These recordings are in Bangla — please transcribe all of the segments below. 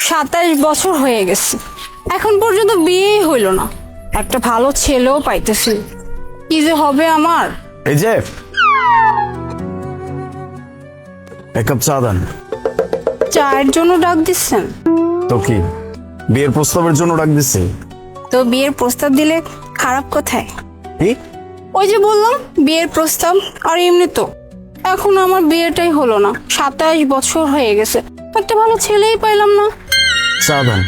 সাতাশ বছর হয়ে গেছে। এখন পর্যন্ত বিয়েই হইল না। একটা ভালো ছেলেও পাইতেছি। কি যে হবে আমার? এই যে এক কাপ চা দেন। চায়ের জন্য ডাক দিচ্ছেন? তো কি? বিয়ের প্রস্তাবের জন্য ডাক তো বিয়ের প্রস্তাব দিলে খারাপ কোথায়? কি? ওই যে বললাম বিয়ের প্রস্তাব আর এমনি তো। এখন আমার বিয়েটাই হলো না। সাতাশ বছর হয়ে গেছে। একটা ভালো ছেলেই পাইলাম না। চা দেন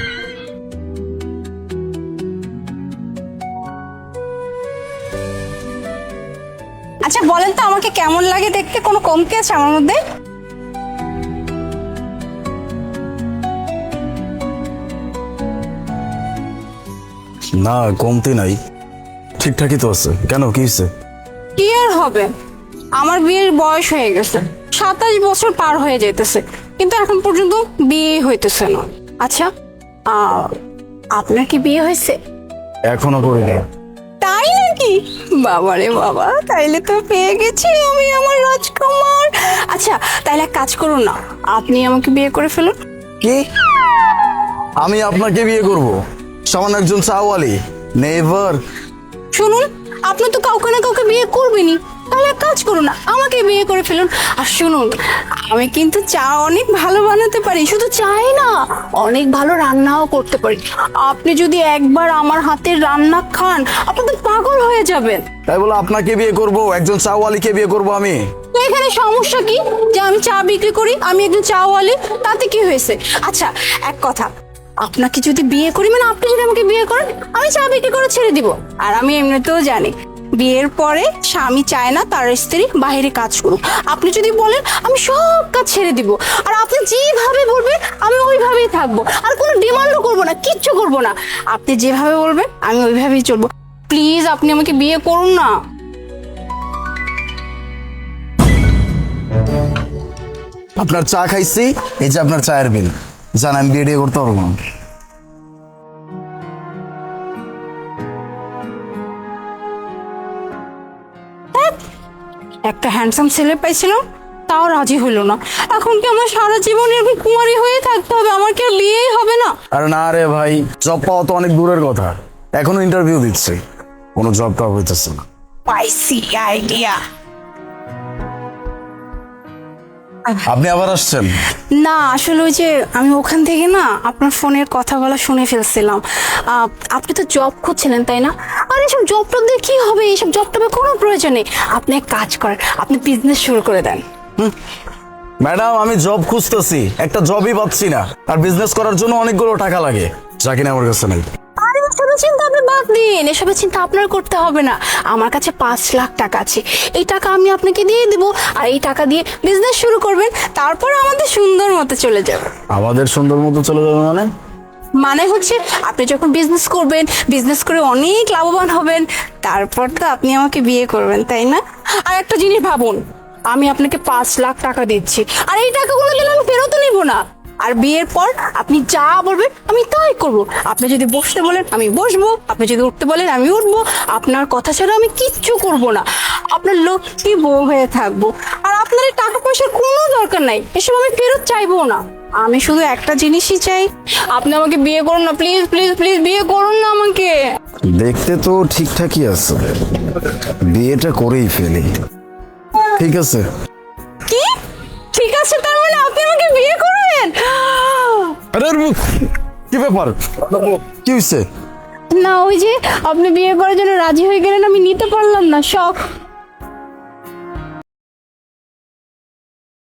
আচ্ছা বলেন তো আমাকে কেমন লাগে দেখতে? কোনো কমতি আছে আমার মধ্যে? না কমতি নাই। ঠিকঠাকই তো আছে। কেন কি হয়েছে? কি আর হবে? আমার বিয়ের বয়স হয়ে গেছে। সাতাশ বছর পার হয়ে যেতেছে কিন্তু এখন পর্যন্ত বিয়ে হইতেছে না। আচ্ছা আপনার কি বিয়ে হয়েছে? এখনও করিনি। তাই নাকি? বাবারে বাবা তাইলে তো পেয়ে গেছি আমি আমার রাজকুমার। আচ্ছা তাইলে এক কাজ করুন না আপনি আমাকে বিয়ে করে ফেলুন। কি? আমি আপনাকে বিয়ে করব। সামান্য একজন চাওয়ালি নেভার। শুনুন আপনি তো কাউকে না কাউকে বিয়ে করবেনই। তাহলে কাজ করুন না আমাকে বিয়ে করে ফেলুন। আর শুনুন আমি কিন্তু চা অনেক ভালো বানাতে পারি শুধু চাই না অনেক ভালো রান্নাও করতে পারি। আপনি যদি একবার আমার হাতের রান্না খান আপনি তো পাগল হয়ে যাবেন। তাই বলে আপনাকে বিয়ে করব একজন চাওয়ালিকে বিয়ে করব আমি। তো এখানে সমস্যা কি? যে আমি চা বিক্রি করি আমি একজন চাওয়ালি তাতে কি হয়েছে? আচ্ছা এক কথা আপনাকে যদি বিয়ে করি মানে আপনি যদি আমাকে বিয়ে করেন আমি চা বিক্রি করে ছেড়ে দিব। আর আমি এমনিতেও জানি বিয়ের পরে স্বামী চায় না তার স্ত্রী বাইরে কাজ করুক। আপনি যদি বলেন, আমি সব কাজ ছেড়ে দিব আর আপনি যেভাবে বলবেন, আমি ওইভাবেই থাকব। আর কোনো ডিমান্ডও করব না, কিচ্ছু করব না। আপনি যেভাবে বলবেন, আমি ওইভাবেই চলবো। প্লিজ, আপনি আমাকে বিয়ে করুন না। আপনার চা খাইছি, এই যে আপনার চায়ের বিল। জান, আমি বিয়ে করতে পারব না। একটা হ্যান্ডসাম ছেলে পাইছিলাম তাও রাজি হলো না। এখন কি আমার সারা জীবন এরকম কুমারী হয়ে থাকতে হবে? আমার কি আর বিয়েই হবে না? আরে না রে ভাই জব পাওয়া তো অনেক দূরের কথা। এখনও ইন্টারভিউ দিচ্ছি। কোনো জব টব হইতেছে না। পাইসি আইডিয়া আপনি আবার আসছেন? না আসলে ওই যে আমি ওখান থেকে না আপনার ফোনের কথা বলা শুনে ফেলছিলাম। আপনি তো জব খুঁজছিলেন তাই না? আর এইসব জব টব দিয়ে কি হবে? এইসব জব টবের কোনো প্রয়োজন নেই। আপনি এক কাজ করেন আপনি বিজনেস শুরু করে দেন। ম্যাডাম আমি জব খুঁজতেছি। একটা জবই পাচ্ছি না। আর বিজনেস করার জন্য অনেকগুলো টাকা লাগে। যা কিনা আমার কাছে নাই। বাদ এসবের চিন্তা আপনার করতে হবে না। আমার কাছে পাঁচ লাখ টাকা আছে। এই টাকা আমি আপনাকে দিয়ে দিব আর এই টাকা দিয়ে বিজনেস শুরু করবেন তারপর আমাদের সুন্দর মতো চলে যাবে। আমাদের সুন্দর মতো চলে যাবে মানে? মানে হচ্ছে আপনি যখন বিজনেস করবেন বিজনেস করে অনেক লাভবান হবেন তারপর তো আপনি আমাকে বিয়ে করবেন তাই না? আর একটা জিনিস ভাবুন আমি আপনাকে পাঁচ লাখ টাকা দিচ্ছি আর এই টাকাগুলো দিলে আমি ফেরত নিব না। আর বিয়ের পর আপনি যা বলবেন আমি তাই করব। আপনি যদি বসতে বলেন আমি বসবো। আপনি যদি উঠতে বলেন আমি উঠবো। আপনার কথা ছাড়া আমি কিচ্ছু করব না। আপনার লক্ষ্মী বউ হয়ে থাকব। আর আপনার টাকা পয়সার কোনো দরকার নাই। এসব আমি ফেরত চাইব না। আমি শুধু একটা জিনিসই চাই। আপনি আমাকে বিয়ে করুন না প্লিজ প্লিজ প্লিজ বিয়ে করুন না আমাকে। দেখতে তো ঠিকঠাকই আছে। বিয়েটা করেই ফেলি। ঠিক আছে। কি? ঠিক আছে তার মানে আপনি আমাকে বিয়ে আরে আরে, কি ব্যাপার? কি হয়েছে না ওই যে আপনি বিয়ে করার জন্য রাজি হয়ে গেলেন আমি নিতে পারলাম না শখ।